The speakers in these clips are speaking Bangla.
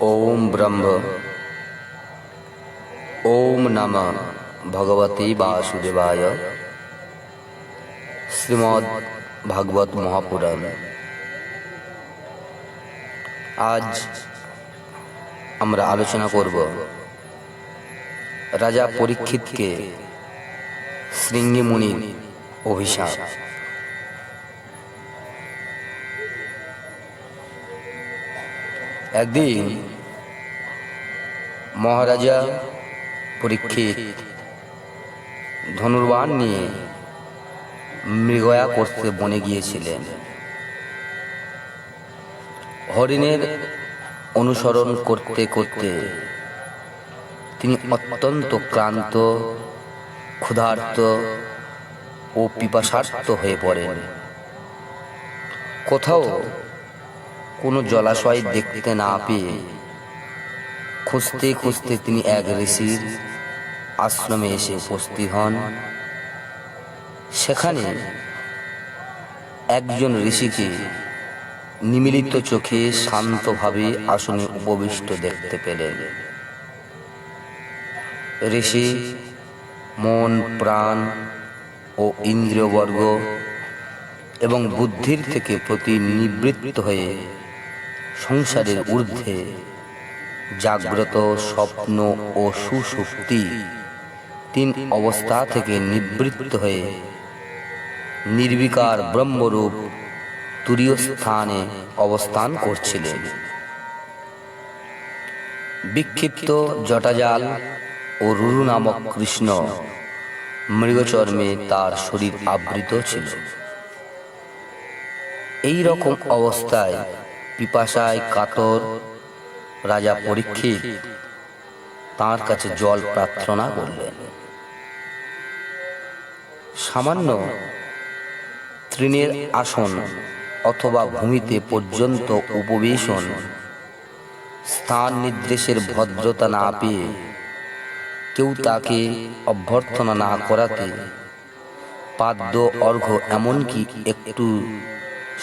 ওম ব্রহ্ম। ওম নম ভগবতী বাসুদেবায়। শ্রীমদ্ ভাগবত মহাপুরাণ। আজ আমরা আলোচনা করব রাজা পরীক্ষিতকে শৃঙ্গি মুনির অভিশাপ। একদিন মহারাজা পরীক্ষিত ধনুর্বাণ নিয়ে মৃগয়া করতে বনে গিয়েছিলেন। হরিণের অনুসরণ করতে করতে তিনি অত্যন্ত ক্লান্ত, ক্ষুধার্ত ও পিপাসার্ত হয়ে পড়েন। কোথাও কোনো জলাশয় দেখতে না পেয়ে খুঁজতে খুঁজতে তিনি এক ঋষির আশ্রমে এসে উপস্থিত হন। সেখানে একজন ঋষিকে নিমিলিত চোখে শান্তভাবে আসনে উপবিষ্ট দেখতে পেলেন। ঋষি মন, প্রাণ ও ইন্দ্রিয়বর্গ এবং বুদ্ধির থেকে প্রতি নিবৃত্ত হয়ে সংসারের ঊর্ধ্বে জাগ্রত স্বপ্ন ও সুষুপ্তি তিন অবস্থা থেকে নিবৃত্ত হয়ে নির্বিকার ব্রহ্মরূপ তুরীয় স্থানে অবস্থান করছিলেন। বিক্ষিপ্ত জটাজাল ও রুরু নামক কৃষ্ণ মৃগচর্মে তার শরীর আবৃত ছিল। এই রকম অবস্থায় পিপাসায় কাতর, রাজা পরীক্ষিত তার কাছে জল প্রার্থনা করলেন। সামান্য তৃণের আসন অথবা ভূমিতে পর্যন্ত উপবেশন, স্থান নির্দেশের ভদ্রতা না পেয়ে কেউ তাকে অভ্যর্থনা না করাতে পাদ্য অর্ঘ্য এমনকি একটু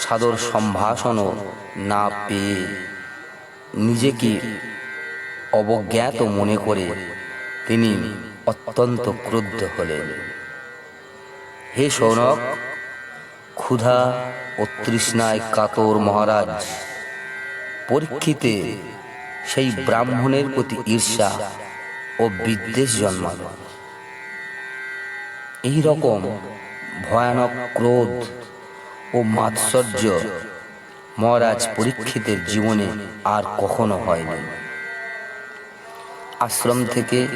সাদর সম্ভাষণও না পেয়ে নিজেকে অবজ্ঞাত মনে করে তিনি অত্যন্ত ক্রুদ্ধ হলেন। হে সৌনক, ক্ষুধা ও তৃষ্ণায় কাতর মহারাজ, পরীক্ষিতে সেই ব্রাহ্মণের প্রতি ঈর্ষা ও বিদ্বেষ জন্মাল। এই রকম ভয়ানক ক্রোধ ও মাৎসর্য। মহারাজ পরীক্ষিতের জীবনে আর কখনো হয়নি। আশ্রম থেকে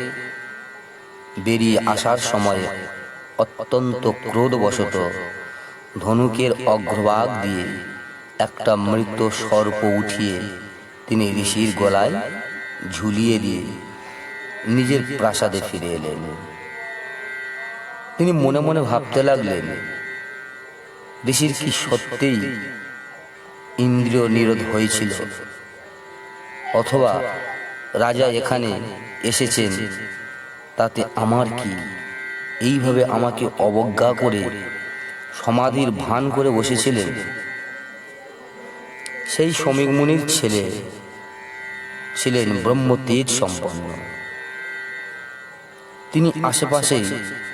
বেরিয়ে আসার সময় অত্যন্ত ক্রোধবশত ধনুকের অগ্রভাগ দিয়ে একটা মৃত সর্প উঠিয়ে তিনি ঋষির গলায় ঝুলিয়ে দিয়ে নিজের প্রাসাদে ফিরে এলেন। তিনি মনে মনে ভাবতে লাগলেন ঋষির কি সত্যিই ইন্দ্রিয় নিরোধ হয়েছিল? অথবা রাজা এখানে এসেছেন, তাতে আমার কি এইভাবে আমাকে অবজ্ঞা করে সমাধির ভান করে বসেছিলেন? সেই শ্রমিক মুনির ছেলে ছিলেন ব্রহ্ম তেজ সম্পন্ন। তিনি আশেপাশে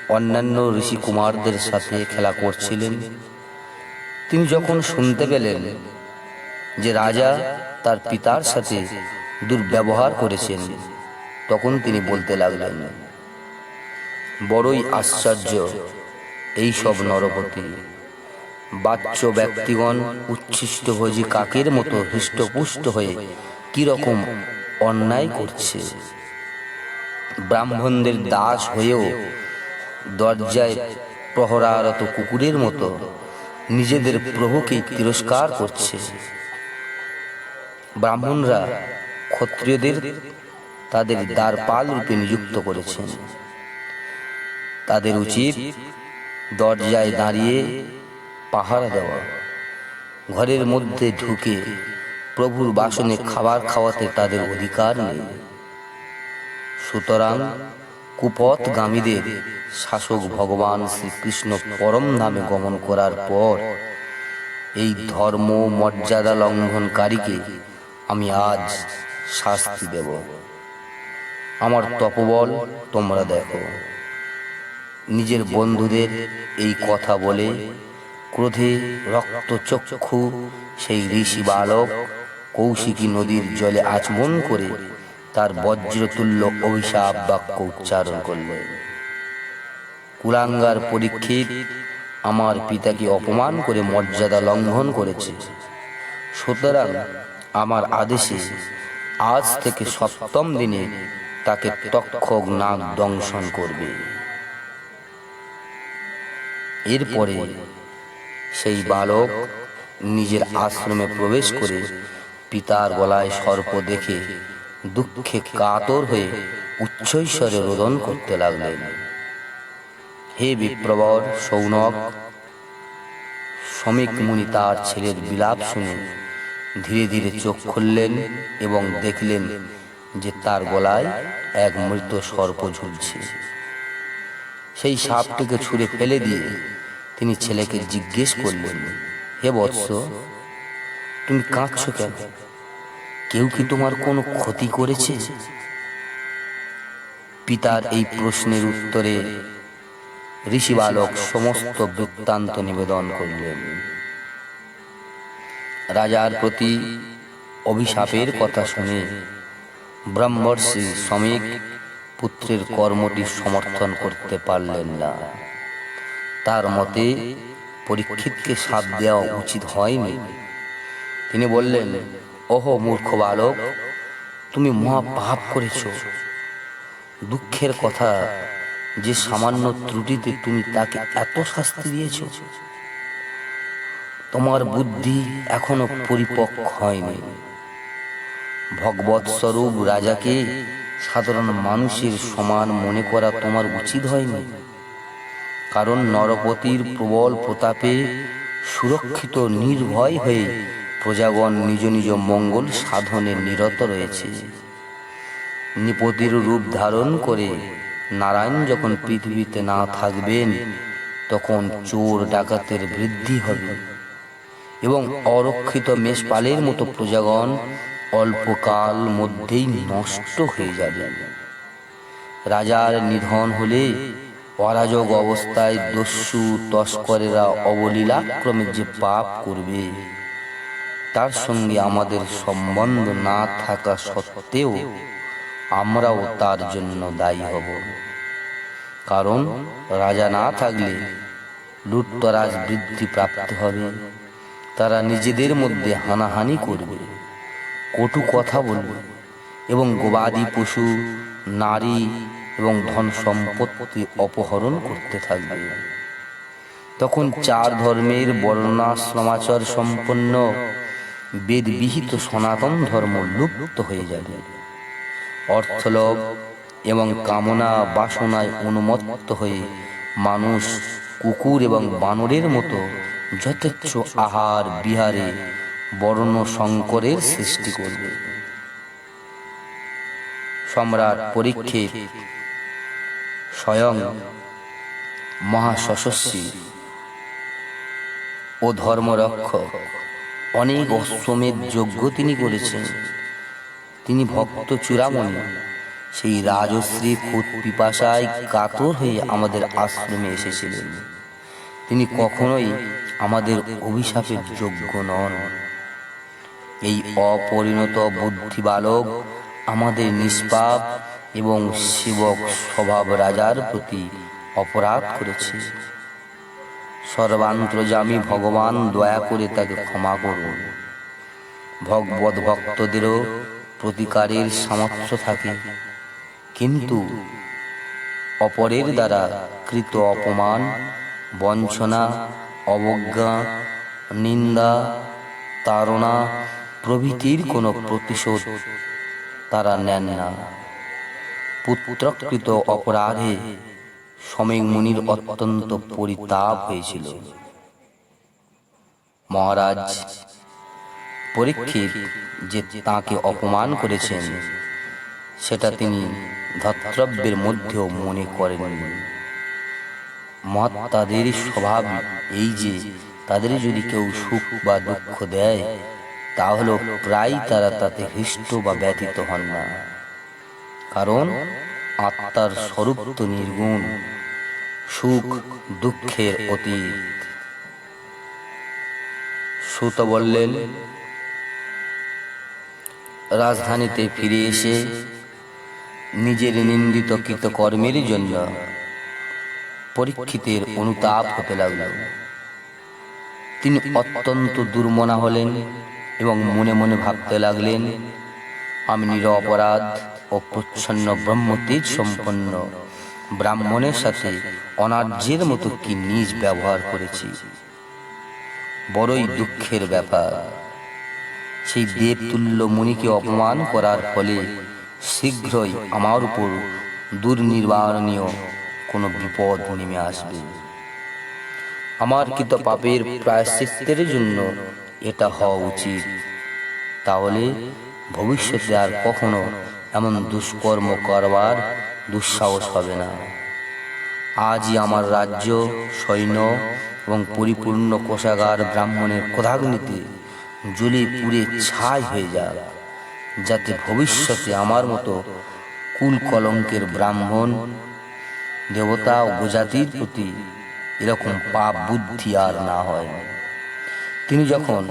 অন্যান্য ঋষি কুমারদের সাথে খেলা করছিলেন। তিনি যখন শুনতে পেলেন যে রাজা তার পিতার সাথে দুর্ব্যবহার করেছেন, তখন তিনি বলতে লাগলেন, বড়ই আশ্চর্য এই সব নরপতি। বাচ্চ ব্যক্তিগণ উচ্ছিষ্টভোজী কাকের মতো হৃষ্টপুষ্ট হয়ে কীরকম অন্যায় করছে। ব্রাহ্মণদের দাস হয়েও দরজায় প্রহরারত কুকুরের মতো নিজেদের প্রভুকে তিরস্কার করছে। ব্রাহ্মণরা ক্ষত্রিয়দের তাদের দ্বারপাল রূপে নিযুক্ত করেছেন। তাদের উচিত দরজায় দাঁড়িয়ে পাহারা দেওয়া। ঘরের মধ্যে ঢুকে প্রভুর বাসনে খাবার খাওয়াতে তাদের অধিকার নেই। সুতরাং কুপথগামীদের শাসক ভগবান শ্রীকৃষ্ণ পরম ধামে গমন করার পর এই ধর্ম মর্যাদা লঙ্ঘনকারীকে আমি আজ শাস্তি দেব। আমার তপবল তোমরা দেখো। নিজের বন্ধুদের এই কথা বলে ক্রোধে রক্ত রক্তচক্ষু সেই ঋষি বালক কৌশিকী নদীর জলে আচমন করে তার বজ্রতুল্য অভিশাপ বাক্য উচ্চারণ করলেন। কুলাঙ্গার পরীক্ষিত আমার পিতাকে অপমান করে মর্যাদা লঙ্ঘন করেছে। সুতরাং আমার আদেশে আজ থেকে সপ্তম দিনে তাকে তক্ষক নাগ দংশন করবে। এরপরে সেই বালক নিজের আশ্রমে প্রবেশ করে পিতার গলায় সর্প দেখে দুঃখে কাতর হয়ে উচ্চৈস্বরে রোদন করতে লাগলেন। হে বিপ্রবর সৌনক শ্রমিক মুনি তার ছেলের বিলাপ শুনে ধীরে ধীরে চোখ খুললেন এবং দেখলেন যে তার গলায় এক মৃত সর্প ঝুলছে। সেই সাপটিকে ছুঁড়ে ফেলে দিয়ে তিনি ছেলেকে জিজ্ঞেস করলেন, হে বৎস, তুমি কাঁদছ কেন? কেউ কি তোমার কোনো ক্ষতি করেছে? পিতার এই প্রশ্নের উত্তরে ঋষি বালক সমস্ত বৃত্তান্ত নিবেদন করলেন। রাজার প্রতি অভিশাপের কথা শুনে ব্রহ্মর্ষি শ্রমিক পুত্রের কর্মটি সমর্থন করতে পারলেন না। তার মতে পরীক্ষিতকে সাপ দেওয়া উচিত হয়নি। তিনি বললেন ওহো মূর্খ বালক, তুমি মহা পাপ করেছ। দুঃখের কথা যে সামান্য ত্রুটিতে তুমি তাকে এত শাস্তি দিয়েছ। তোমার বুদ্ধি এখনও পরিপক্ক হয়নি। ভগবত স্বরূপ রাজাকে সাধারণ মানুষের সমান মনে করা তোমার উচিত হয়নি। কারণ নরপতির প্রবল প্রতাপে সুরক্ষিত নির্ভয় হয়ে প্রজাগণ নিজ নিজ মঙ্গল সাধনে নিরত রয়েছে। নিপতির রূপ ধারণ করে নারায়ণ যখন পৃথিবীতে না থাকবেন, তখন চোর ডাকাতের বৃদ্ধি হবে এবং অরক্ষিত মেষপালের মতো প্রজাগণ অল্পকাল মধ্যেই নষ্ট হয়ে যাবে। রাজার নিধন হলে অরাজক অবস্থায় দস্যু, তস্করেরা অবলীলাক্রমে যে পাপ করবে। তার সঙ্গে আমাদের সম্বন্ধ না থাকা সত্ত্বেও আমরাও তার জন্য দায়ী হব। কারণ রাজা না থাকলে লুটতরাজ বৃদ্ধি প্রাপ্ত হবে। তারা নিজেদের মধ্যে হানাহানি করবে, কটু কথা বলবে এবং গবাদি পশু, নারী এবং ধন সম্পত্তি অপহরণ করতে থাকবে। তখন চার ধর্মের বর্ণাশ্রমাচার সম্পন্ন বেদবিহিত সনাতন ধর্ম লুপ্ত হয়ে যাবে। অর্থলোভ এবং কামনা বাসনায় অনুমত্ত হয়ে মানুষ কুকুর এবং বানরের মতো যথেচ্ছ আহার বিহারে বর্ণ সংকরের সৃষ্টি করবে। সম্রাট পরীক্ষিত স্বয়ং মহাশস্বী ও ধর্মরক্ষক অনেক অশ্বমেধ যজ্ঞ তিনি করেছেন। তিনি ভক্ত চূড়ামণি। সেই রাজশ্রী ফুট পিপাসায় কাতর হয়ে আমাদের আশ্রমে এসেছিলেন। তিনি কখনোই আমাদের অভিশাপের যোগ্য নন। এই অপরিণত বুদ্ধি বালক আমাদের নিষ্পাপ এবং শিবক স্বভাব রাজার প্রতি অপরাধ করেছে। সর্বান্তর্যামী ভগবান দয়া করে তাকে ক্ষমা করুন। ভগবত ভক্তদেরও প্রতিকারের সামর্থ্য থাকে। কিন্তু অপরের দ্বারা কৃত অপমান, বঞ্চনা, অবজ্ঞা, নিন্দা, তাড়না প্রভৃতির কোনো প্রতিশোধ তারা নেন না। পুত্রকৃত অপরাধে সমীক মুনির অত্যন্ত পরিতাপ হয়েছিল। মহারাজ পরীক্ষিত যে তাকে অপমান করেছেন, সেটা তিনি ধর্তব্যের মধ্যেও মনে করেননি। মহাত্মাদের স্বভাব এই যে, তাদের যদি কেউ সুখ বা দুঃখ দেয় তা হলো প্রায় তারা তাতে হৃষ্ট বা ব্যথিত হন না। কারণ আত্মার স্বরূপ তো নির্গুণ। সুখ দুঃখের অতীত। সুত বললেন, রাজধানীতে ফিরে এসে নিজের নিন্দিত কৃতকর্মের জন্য পরীক্ষিতের অনুতাপ হতে লাগল। তিনি অত্যন্ত দুর্মনা হলেন এবং মনে মনে ভাবতে লাগলেন, আমি নিরপরাধ ও প্রচ্ছন্ন ব্রহ্মতেজ সম্পন্ন। ব্রাহ্মণের সাথে অনার্যের মতো কি নিজ ব্যবহার করেছি? বড়ই দুঃখের ব্যাপার। সেই দেবতুল্য মুনিকে অপমান করার ফলে শীঘ্রই আমার উপর দুর্নির্বাণনীয় কোনো বিপদ নেমে আসবে। আমার কৃত পাপের প্রায়শ্চিত্তের জন্য এটা হওয়া উচিত? তাহলে ভবিষ্যতে আর কখনো এমন দুষ্কর্ম করবার দুঃসাহস হবে না। আজই আমার রাজ্য, সৈন্য এবং পরিপূর্ণ কোষাগার ব্রাহ্মণের কোধাগ্নিতে জ্বলে পুড়ে ছাই হয়ে যাক, যাতে ভবিষ্যতে আমার মতো কুল কলঙ্কের ব্রাহ্মণ, দেবতা ও গোজাতির প্রতি এরকম পাপ বুদ্ধি আর না হয়। তিনি যখন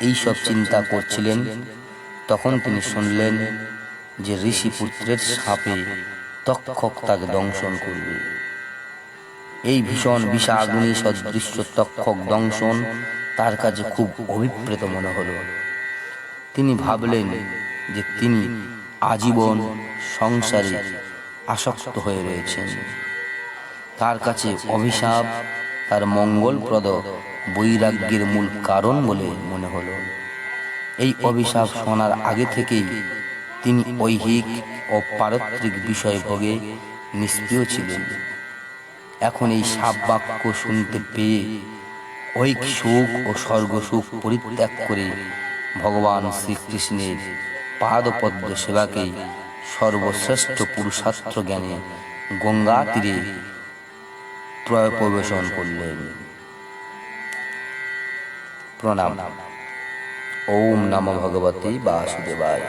এই সব চিন্তা করছিলেন, তখন তিনি শুনলেন যে ঋষি পুত্রের সাপে তক্ষক তাকে দংশন করবে এই ভীষণ বিষাগ্নি সদৃশ্য তক্ষক দংশন তার কাছে খুব অভিপ্রেত মনে হলো তিনি ভাবলেন যে তিনি আজীবন সংসারে আসক্ত হয়ে রয়েছেন তার কাছে অভিশাপ তার মঙ্গলপ্রদ বৈরাগ্যের মূল কারণ বলে মনে হলো এই অভিশাপ শোনার আগে থেকেই তিনি ঐহিক ও পারত্রিক বিষয় ভোগে নিষ্ক্রিয় ছিলেন। এখন এই সাপ বাক্য শুনতে পেয়ে ঐক সুখ ও স্বর্গ সুখ পরিত্যাগ করে ভগবান শ্রীকৃষ্ণের পাদপদ্ম সেবাকেই সর্বশ্রেষ্ঠ পুরুষাস্ত্র জ্ঞানে গঙ্গা তীরে প্রবেশন করলেন। প্রণাম। ওম নম ভগবতী বাসুদেবায়।